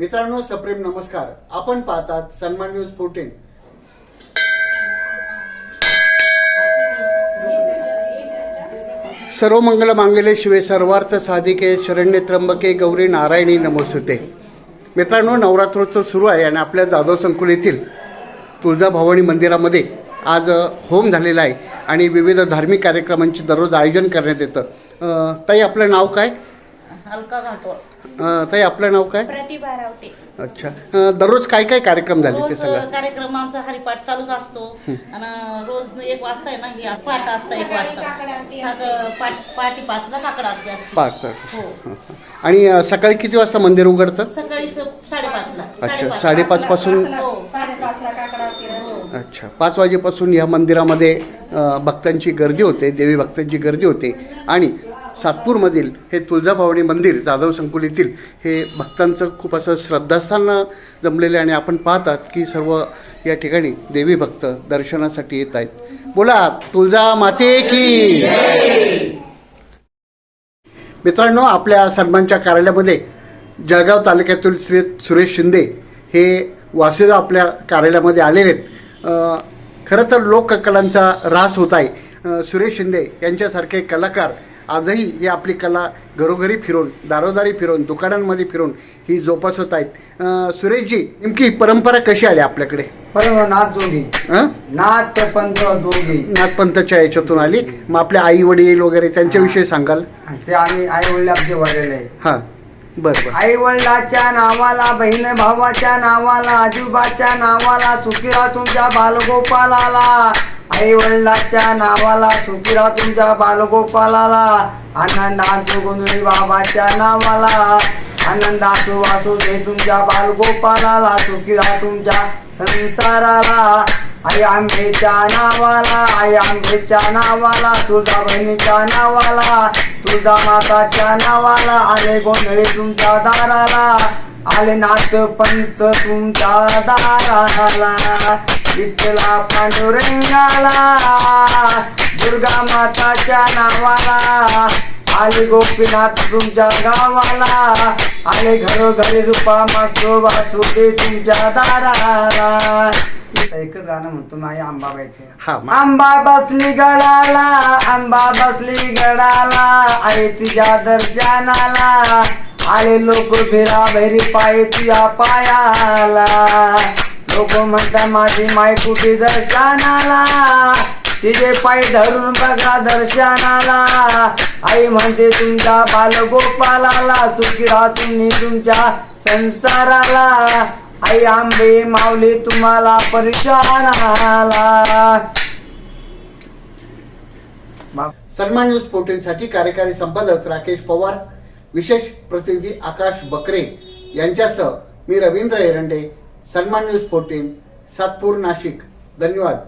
मित्रांनो सप्रेम नमस्कार. आपण पाहतात सन्मान न्यूज फोर्टीन सर्व मंगल मांगले शिवे सर्वार्थ साधिके शरण्य त्र्यंबके गौरी नारायणी नमोसुते मित्रांनो नवरात्रोत्सव सुरू आहे आणि आपल्या जाधव संकुल येथील तुळजाभवानी मंदिरामध्ये आज होम झालेला आहे आणि विविध धार्मिक कार्यक्रमांचे दररोज आयोजन करण्यात येतं. ताई आपलं नाव काय? हलका घाटोळ. अ, ताई आपलं नाव काय? प्रतिभा रावते. अच्छा. अ, दररोज काय काय कार्यक्रम झाले ते रोज सांगा. कार्यक्रम आमचा हरिपाठ चालूच असतो. आणि रोज एक वाजता आहे ना ही पाठ असतं एक वाजता. सगळं पहाटे पाचला काकड आरती असते. पाच हो. आणि अ, सकाळी किती वाजता मंदिर उघडतं? सकाळी स- साडेपाचला. अच्छा साडेपाच पासून हो. साडेपाचला काकड आरती राहते. हो. अच्छा. पाच वाजेपासून या मंदिरामध्ये अ, भक्तांची गर्दी होते देवी भक्तांची गर्दी होते. आणि सातपूरमधील हे तुळजाभवानी मंदिर जाधव संकुल येथील हे भक्तांचं खूप असं श्रद्धास्थान जमलेलं आणि आपण पाहतात की सर्व या ठिकाणी देवी भक्त दर्शनासाठी येत आहेत. बोला तुळजा माते की मित्रांनो आपल्या सन्मानच्या कार्यालयामध्ये जळगाव तालुक्यातील श्री सुरेश शिंदे हे वासुदेव आपल्या कार्यालयामध्ये आलेले आहेत. खरं तर लोककलांचा ऱ्हास होत आहे. सुरेश शिंदे यांच्यासारखे कलाकार आजही हे आपली कला घरोघरी फिरून दारोदारी फिरून दुकानांमध्ये फिरून ही जोपासत आहेत. सुरेशजी नेमकी ही परंपरा कशी आली आपल्याकडे? नाथ हं? नाथ पंथ दोघी नाथपंथच्या याच्यातून आली. मग आपले आई वडील वगैरे त्यांच्याविषयी सांगाल? ते आम्ही आई वडील आमचे वाढलेले आहे. हां. बरं आई वडिलाच्या नावाला बहीण भावाच्या नावाला आजोबाच्या नावाला सुखीरा तुमच्या बालगोपालाला. आई वडिलाच्या नावाला सुखीरा तुमच्या बालगोपालाला. आनंदाचो गोंधळी बाबाच्या नावाला. आनंदासू वासू दे तुमच्या बालगोपालाला सुखीरा तुमच्या संसाराला. आई आंबेच्या नावाला आई आंबेच्या नावाला तुझा बहिणीच्या नावाला तुझा माताच्या नावाला आले गोंधळे तुमच्या दाराला आले नाथ पंत तुमच्या दाराला इथला पांडुरंगाला दुर्गा माताच्या नावाला आले गोपीनाथ तुमच्या गावाला. आले घरोघरी रूपा मागतो वाचू दे तुमच्या दाराला. एकच गाणं म्हणतो माझी आंबाबाईचे हा आंबा बसली गडाला आंबा बसली गडाला आहे तुझ्या दर्शनाला. आले लोक भिरा भैरी पाय तुझ्या पायाला. लोक म्हणतात माझी माय कुठे दर्शनाला? तिचे पाय धरून बघा दर्शनाला. आई म्हणते तुमच्या बालगोपालाला सुखी राहा तुम्ही तुमच्या संसाराला. आई आंबे माऊली तुम्हाला परिचानाला सन्मान न्यूज फोर्टीनसाठी कार्यकारी संपादक राकेश पवार विशेष प्रतिनिधी आकाश बकरे यांच्यासह मी रवींद्र एरंडे सन्मान न्यूज फोर्टीन सातपूर नाशिक. धन्यवाद.